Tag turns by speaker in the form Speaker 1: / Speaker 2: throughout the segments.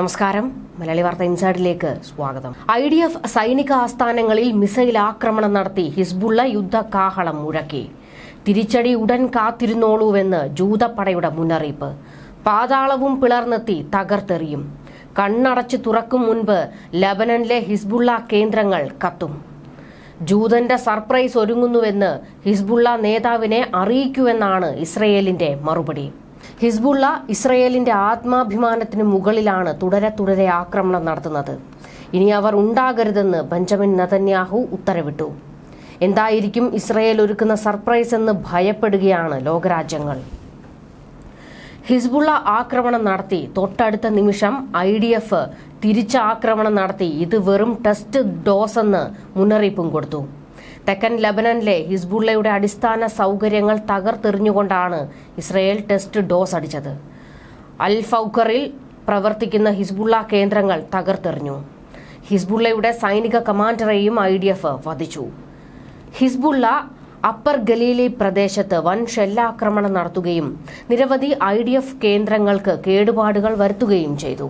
Speaker 1: നമസ്കാരം. മലയാളി വാർത്ത ഇൻസൈഡിലേക്ക് സ്വാഗതം. ഐ ഡി എഫ് സൈനിക ആസ്ഥാനങ്ങളിൽ മിസൈൽ ആക്രമണം നടത്തി ഹിസ്ബുള്ള യുദ്ധ കാഹളം മുഴക്കി. തിരിച്ചടി ഉടൻ കാത്തിരുന്നോളൂവെന്ന് ജൂതപ്പടയുടെ മുന്നറിയിപ്പ്. പാതാളവും പിളർന്നെത്തി തകർത്തെറിയും. കണ്ണടച്ച് തുറക്കും മുൻപ് ലബനനിലെ ഹിസ്ബുള്ള കേന്ദ്രങ്ങൾ കത്തും. ജൂതന്റെ സർപ്രൈസ് ഒരുങ്ങുന്നുവെന്ന് ഹിസ്ബുള്ള നേതാവിനെ അറിയിക്കുമെന്നാണ് ഇസ്രയേലിന്റെ മറുപടി. ഹിസ്ബുള്ള ഇസ്രയേലിന്റെ ആത്മാഭിമാനത്തിന് മുകളിലാണ് തുടരെ തുടരെ ആക്രമണം നടത്തുന്നത്. ഇനി അവർ ഉണ്ടാകരുതെന്ന് ബെഞ്ചമിൻ നതന്യാഹു ഉത്തരവിട്ടു. എന്തായിരിക്കും ഇസ്രയേൽ ഒരുക്കുന്ന സർപ്രൈസ് എന്ന് ഭയപ്പെടുകയാണ് ലോകരാജ്യങ്ങൾ. ഹിസ്ബുള്ള ആക്രമണം നടത്തി. തൊട്ടടുത്ത നിമിഷം ഐ ഡി എഫ് തിരിച്ചാക്രമണം നടത്തി. ഇത് വെറും ടെസ്റ്റ് ഡോസ് എന്ന് മുന്നറിയിപ്പും കൊടുത്തു. തെക്കൻ ലബനനിലെ ഹിസ്ബുള്ളയുടെ അടിസ്ഥാന സൗകര്യങ്ങൾ തകർത്തെറിഞ്ഞുകൊണ്ടാണ് ഇസ്രയേൽ ടെസ്റ്റ് ഡോസ് അടിച്ചത്. അൽ ഫൗക്കറിൽ പ്രവർത്തിക്കുന്ന ഹിസ്ബുള്ള കേന്ദ്രങ്ങൾ തകർത്തെറിഞ്ഞു. ഹിസ്ബുള്ളയുടെ സൈനിക കമാൻഡറെയും ഐ ഡി എഫ് വധിച്ചു. ഹിസ്ബുള്ള അപ്പർ ഗലീലി പ്രദേശത്ത് വൻ ഷെല്ലാക്രമണം നടത്തുകയും നിരവധി ഐ ഡി എഫ് കേന്ദ്രങ്ങൾക്ക് കേടുപാടുകൾ വരുത്തുകയും ചെയ്തു.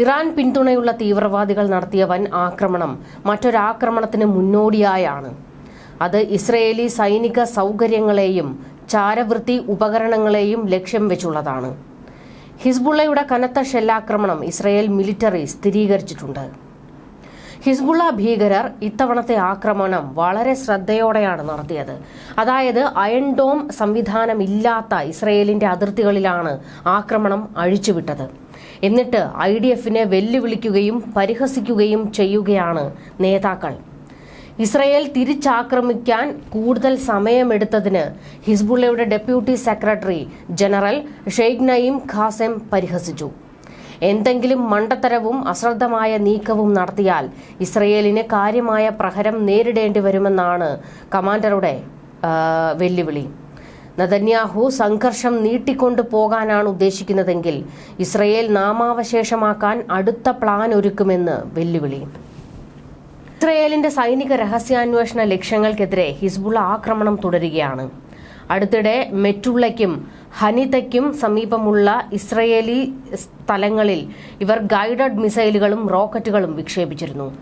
Speaker 1: ഇറാൻ പിന്തുണയുള്ള തീവ്രവാദികൾ നടത്തിയ വൻ ആക്രമണം. മറ്റൊരാക്രമണത്തിന് മുന്നോടിയായാണ്. അത് ഇസ്രയേലി സൈനിക സൗകര്യങ്ങളെയും ചാരവൃത്തി ഉപകരണങ്ങളെയും ലക്ഷ്യം വെച്ചുള്ളതാണ്. ഹിസ്ബുള്ളയുടെ കനത്ത ഷെല്ലാക്രമണം ഇസ്രയേൽ മിലിറ്ററി സ്ഥിരീകരിച്ചിട്ടുണ്ട്. ഹിസ്ബുള്ള ഭീകരർ ഇത്തവണത്തെ ആക്രമണം വളരെ ശ്രദ്ധയോടെയാണ് നടത്തിയത്. അതായത് അയൺ ഡോം സംവിധാനമില്ലാത്ത ഇസ്രയേലിന്റെ അതിർത്തികളിലാണ് ആക്രമണം അഴിച്ചുവിട്ടത്. എന്നിട്ട് ഐ ഡി എഫിനെ വെല്ലുവിളിക്കുകയും പരിഹസിക്കുകയും ചെയ്യുകയാണ് നേതാക്കൾ. ഇസ്രയേൽ തിരിച്ചാക്രമിക്കാൻ കൂടുതൽ സമയമെടുത്തതിന് ഹിസ്ബുള്ളയുടെ deputy secretary general Sheikh Naim Qassem പരിഹസിച്ചു. എന്തെങ്കിലും മണ്ടത്തരവും അശ്രദ്ധമായ നീക്കവും നടത്തിയാൽ ഇസ്രയേലിന് കാര്യമായ പ്രഹരം നേരിടേണ്ടി വരുമെന്നാണ് കമാൻഡറുടെ വെല്ലുവിളി. നദന്യാഹു സംഘർഷം നീട്ടിക്കൊണ്ടു പോകാനാണ് ഉദ്ദേശിക്കുന്നതെങ്കിൽ ഇസ്രയേൽ നാമാവശേഷമാക്കാൻ അടുത്ത പ്ലാൻ ഒരുക്കുമെന്ന് വെല്ലുവിളി. ഇസ്രയേലിന്റെ സൈനിക രഹസ്യാന്വേഷണ ലക്ഷ്യങ്ങൾക്കെതിരെ ഹിസ്ബുള്ള ആക്രമണം തുടരുകയാണ്. അടുത്തിടെ മെറ്റുള്ളയ്ക്കും ഹനിതയ്ക്കും സമീപമുള്ള ഇസ്രയേലി സ്ഥലങ്ങളിൽ ഇവർ ഗൈഡഡ് മിസൈലുകളും റോക്കറ്റുകളും വിക്ഷേപിച്ചിരുന്നു.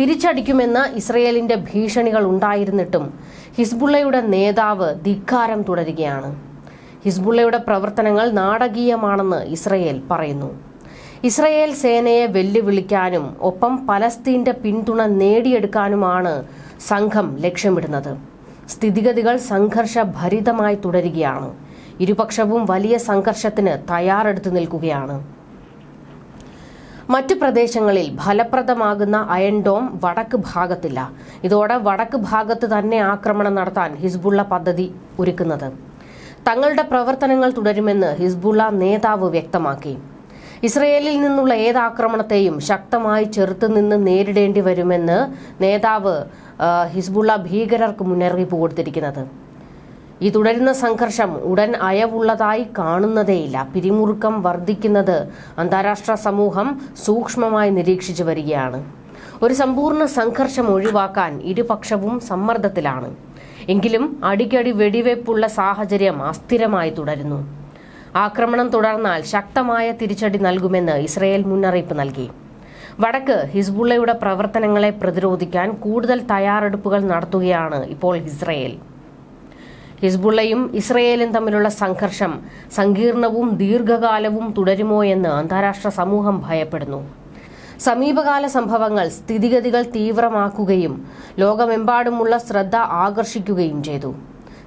Speaker 1: തിരിച്ചടിക്കുമെന്ന് ഇസ്രയേലിന്റെ ഭീഷണികൾ ഉണ്ടായിരുന്നിട്ടും ഹിസ്ബുള്ളയുടെ നേതാവ് ധിക്കാരം തുടരുകയാണ്. ഹിസ്ബുള്ളയുടെ പ്രവർത്തനങ്ങൾ നാടകീയമാണെന്ന് ഇസ്രയേൽ പറയുന്നു. ഇസ്രയേൽ സേനയെ വെല്ലുവിളിക്കാനും ഒപ്പം പലസ്തീന്റെ പിന്തുണ നേടിയെടുക്കാനുമാണ് സംഘം ലക്ഷ്യമിടുന്നത്. സ്ഥിതിഗതികൾ സംഘർഷഭരിതമായി തുടരുകയാണ്. ഇരുപക്ഷവും വലിയ സംഘർഷത്തിന് തയ്യാറെടുത്തു നിൽക്കുകയാണ്. മറ്റു പ്രദേശങ്ങളിൽ ഫലപ്രദമാകുന്ന അയൺഡോം വടക്ക് ഭാഗത്തില്ല. ഇതോടെ വടക്ക് ഭാഗത്ത് തന്നെ ആക്രമണം നടത്താൻ ഹിസ്ബുള്ള പദ്ധതി ഒരുക്കുന്നത്. തങ്ങളുടെ പ്രവർത്തനങ്ങൾ തുടരുമെന്ന് ഹിസ്ബുള്ള നേതാവ് വ്യക്തമാക്കി. ഇസ്രയേലിൽ നിന്നുള്ള ഏത് ഏതാക്രമണത്തെയും ശക്തമായി ചെറുത്തുനിന്ന് നേരിടേണ്ടി വരുമെന്ന് നേതാവ് ഹിസ്ബുള്ള ഭീകരർക്ക് മുന്നറിയിപ്പ് കൊടുത്തിരിക്കുന്നത്. ഈ തുടരുന്ന സംഘർഷം ഉടൻ അയവുള്ളതായി കാണുന്നതേയില്ല. പിരിമുറുക്കം വർദ്ധിക്കുന്നത് അന്താരാഷ്ട്ര സമൂഹം സൂക്ഷ്മമായി നിരീക്ഷിച്ചു വരികയാണ്. ഒരു സമ്പൂർണ സംഘർഷം ഒഴിവാക്കാൻ ഇരുപക്ഷവും സമ്മർദ്ദത്തിലാണ്. എങ്കിലും അടിക്കടി വെടിവെപ്പുള്ള സാഹചര്യം അസ്ഥിരമായി തുടരുന്നു. ആക്രമണം തുടർന്നാൽ ശക്തമായ തിരിച്ചടി നൽകുമെന്ന് ഇസ്രയേൽ മുന്നറിയിപ്പ് നൽകി. വടക്ക് ഹിസ്ബുള്ളയുടെ പ്രവർത്തനങ്ങളെ പ്രതിരോധിക്കാൻ കൂടുതൽ തയ്യാറെടുപ്പുകൾ നടത്തുകയാണ് ഇപ്പോൾ ഇസ്രയേൽ. ഹിസ്ബുള്ളയും ഇസ്രയേലും തമ്മിലുള്ള സംഘർഷം സങ്കീർണവും ദീർഘകാലവും തുടരുമോ എന്ന് അന്താരാഷ്ട്ര സമൂഹം ഭയപ്പെടുന്നു. സമീപകാല സംഭവങ്ങൾ സ്ഥിതിഗതികൾ തീവ്രമാക്കുകയും ലോകമെമ്പാടുമുള്ള ശ്രദ്ധ ആകർഷിക്കുകയും ചെയ്തു.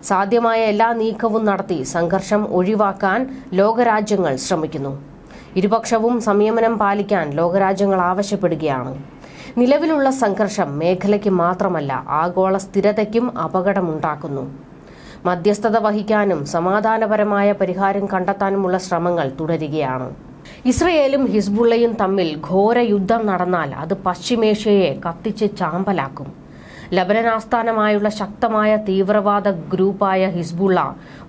Speaker 1: സാധ്യമായ എല്ലാ നീക്കവും നടത്തി സംഘർഷം ഒഴിവാക്കാൻ ലോകരാജ്യങ്ങൾ ശ്രമിക്കുന്നു. ഇരുപക്ഷവും സംയമനം പാലിക്കാൻ ലോകരാജ്യങ്ങൾ ആവശ്യപ്പെടുകയാണ്. നിലവിലുള്ള സംഘർഷം മേഖലയ്ക്ക് മാത്രമല്ല ആഗോള സ്ഥിരതയ്ക്കും അപകടമുണ്ടാക്കുന്നു. മധ്യസ്ഥത വഹിക്കാനും സമാധാനപരമായ പരിഹാരം കണ്ടെത്താനുമുള്ള ശ്രമങ്ങൾ തുടരുകയാണ്. ഇസ്രയേലും ഹിസ്ബുള്ളയും തമ്മിൽ ഘോര യുദ്ധം നടന്നാൽ അത് പശ്ചിമേഷ്യയെ കത്തിച്ച് ചാമ്പലാക്കും. ലബനൻ ആസ്ഥാനമായുള്ള ശക്തമായ തീവ്രവാദ ഗ്രൂപ്പായ ഹിസ്ബുള്ള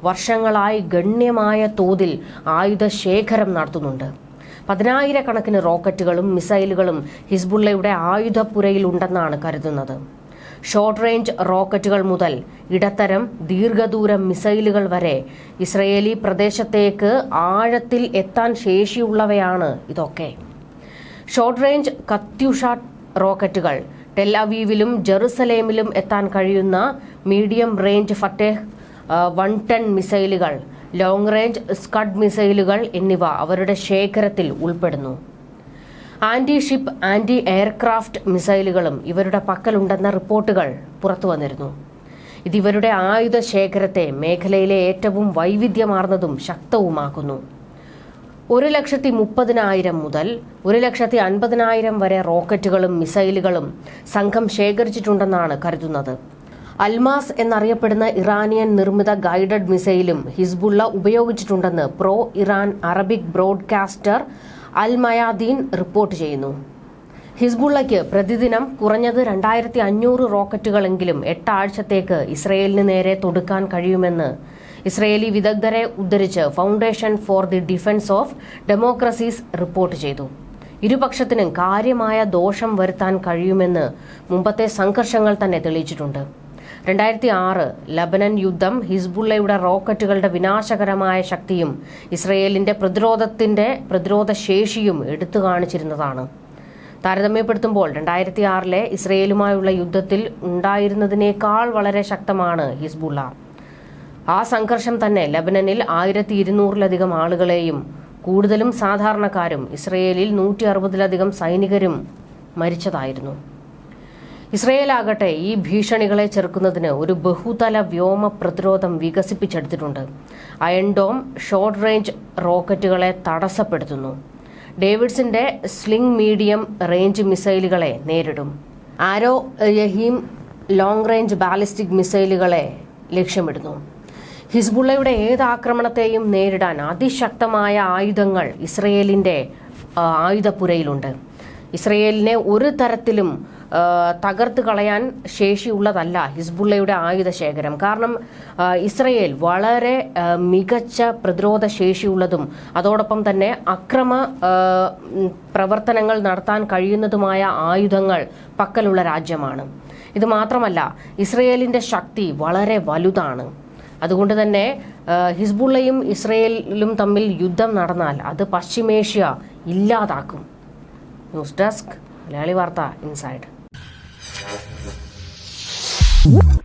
Speaker 1: വർഷങ്ങളായി ഗണ്യമായ തോതിൽ ആയുധ ശേഖരം നടത്തുന്നുണ്ട്. പതിനായിരക്കണക്കിന് റോക്കറ്റുകളും മിസൈലുകളും ഹിസ്ബുള്ളയുടെ ആയുധപ്പുരയിലുണ്ടെന്നാണ് കരുതുന്നത്. ഷോർട്ട് റേഞ്ച് റോക്കറ്റുകൾ മുതൽ ഇടത്തരം ദീർഘദൂര മിസൈലുകൾ വരെ ഇസ്രയേലി പ്രദേശത്തേക്ക് ആഴത്തിൽ എത്താൻ ശേഷിയുള്ളവയാണ് ഇതൊക്കെ. ഷോർട്ട് റേഞ്ച് കത്യുഷ റോക്കറ്റുകൾ ടെല്ലവീവിലും ജെറുസലേമിലും എത്താൻ കഴിയുന്ന medium range Fateh one ten മിസൈലുകൾ ലോങ് റേഞ്ച് സ്കഡ് മിസൈലുകൾ എന്നിവ അവരുടെ ശേഖരത്തിൽ ഉൾപ്പെടുന്നു. ആന്റി ഷിപ്പ് ആന്റി എയർക്രാഫ്റ്റ് മിസൈലുകളും ഇവരുടെ പക്കലുണ്ടെന്ന റിപ്പോർട്ടുകൾ പുറത്തു വന്നിരുന്നു. ഇത് ഇവരുടെ ആയുധ ശേഖരത്തെ മേഖലയിലെ ഏറ്റവും വൈവിധ്യമാർന്നതും ശക്തവുമാക്കുന്നു. ഒരു ലക്ഷത്തി മുപ്പതിനായിരം മുതൽ ഒരു ലക്ഷത്തി അൻപതിനായിരം വരെ റോക്കറ്റുകളും മിസൈലുകളും സംഘം ശേഖരിച്ചിട്ടുണ്ടെന്നാണ് കരുതുന്നത്. അൽമാസ് എന്നറിയപ്പെടുന്ന ഇറാനിയൻ നിർമ്മിത ഗൈഡഡ് മിസൈലും Hezbollah ഉപയോഗിച്ചിട്ടുണ്ടെന്ന് pro Iran Arabic broadcaster Al Mayadeen report ചെയ്യുന്നു. ഹിസ്ബുള്ളയ്ക്ക് പ്രതിദിനം കുറഞ്ഞത് രണ്ടായിരത്തി അഞ്ഞൂറ് റോക്കറ്റുകളെങ്കിലും എട്ടാഴ്ചത്തേക്ക് ഇസ്രയേലിന് നേരെ തൊടുക്കാൻ കഴിയുമെന്ന് ഇസ്രയേലി വിദഗ്ധരെ ഉദ്ധരിച്ച് foundation for the defence of democracies report ചെയ്തു. ഇരുപക്ഷത്തിനും കാര്യമായ ദോഷം വരുത്താൻ കഴിയുമെന്ന് മുമ്പത്തെ സംഘർഷങ്ങൾ തന്നെ തെളിയിച്ചിട്ടുണ്ട്. രണ്ടായിരത്തി ആറ് ലബനൻ യുദ്ധം ഹിസ്ബുള്ളയുടെ റോക്കറ്റുകളുടെ വിനാശകരമായ ശക്തിയും ഇസ്രയേലിന്റെ പ്രതിരോധത്തിന്റെ പ്രതിരോധ ശേഷിയും എടുത്തു കാണിച്ചിരുന്നതാണ്. താരതമ്യപ്പെടുത്തുമ്പോൾ രണ്ടായിരത്തി ആറിലെ ഇസ്രയേലുമായുള്ള യുദ്ധത്തിൽ ഉണ്ടായിരുന്നതിനേക്കാൾ വളരെ ശക്തമാണ് ഹിസ്ബുള്ള. ആ സംഘർഷം തന്നെ ലബനനിൽ ആയിരത്തി ഇരുന്നൂറിലധികം ആളുകളെയും കൂടുതലും സാധാരണക്കാരും ഇസ്രയേലിൽ നൂറ്റി അറുപതിലധികം സൈനികരും മരിച്ചതായിരുന്നു. ഇസ്രയേലാകട്ടെ ഈ ഭീഷണികളെ ചെറുക്കുന്നതിന് ഒരു ബഹുതല വ്യോമ പ്രതിരോധം വികസിപ്പിച്ചെടുത്തിട്ടുണ്ട്. അയൺ ഡോം ഷോർട്ട് റേഞ്ച് റോക്കറ്റുകളെ തടസ്സപ്പെടുത്തുന്നു. ഡേവിഡ്സിന്റെ സ്ലിംഗ് മീഡിയം റേഞ്ച് മിസൈലുകളെ നേരിടും. ആരോ യഹീം ലോങ് റേഞ്ച് ബാലിസ്റ്റിക് മിസൈലുകളെ ലക്ഷ്യമിടുന്നു. ഹിസ്ബുള്ളയുടെ ഏത് ആക്രമണത്തെയും നേരിടാൻ അതിശക്തമായ ആയുധങ്ങൾ ഇസ്രയേലിന്റെ ആയുധപ്പുരയിലുണ്ട്. ഇസ്രയേലിനെ ഒരു തരത്തിലും തകർത്ത് കളയാൻ ശേഷിയുള്ളതല്ല ഹിസ്ബുള്ളയുടെ ആയുധ ശേഖരം. കാരണം ഇസ്രയേൽ വളരെ മികച്ച പ്രതിരോധ ശേഷിയുള്ളതും അതോടൊപ്പം തന്നെ അക്രമ പ്രവർത്തനങ്ങൾ നടത്താൻ കഴിയുന്നതുമായ ആയുധങ്ങൾ പക്കലുള്ള രാജ്യമാണ്. ഇത് മാത്രമല്ല ഇസ്രയേലിന്റെ ശക്തി വളരെ വലുതാണ്. അതുകൊണ്ട് തന്നെ ഹിസ്ബുള്ളയും ഇസ്രയേലും തമ്മിൽ യുദ്ധം നടന്നാൽ അത് പശ്ചിമേഷ്യ ഇല്ലാതാക്കും. ന്യൂസ് ഡെസ്ക് മലയാളി വാർത്ത ഇൻസൈഡ്. Whoop.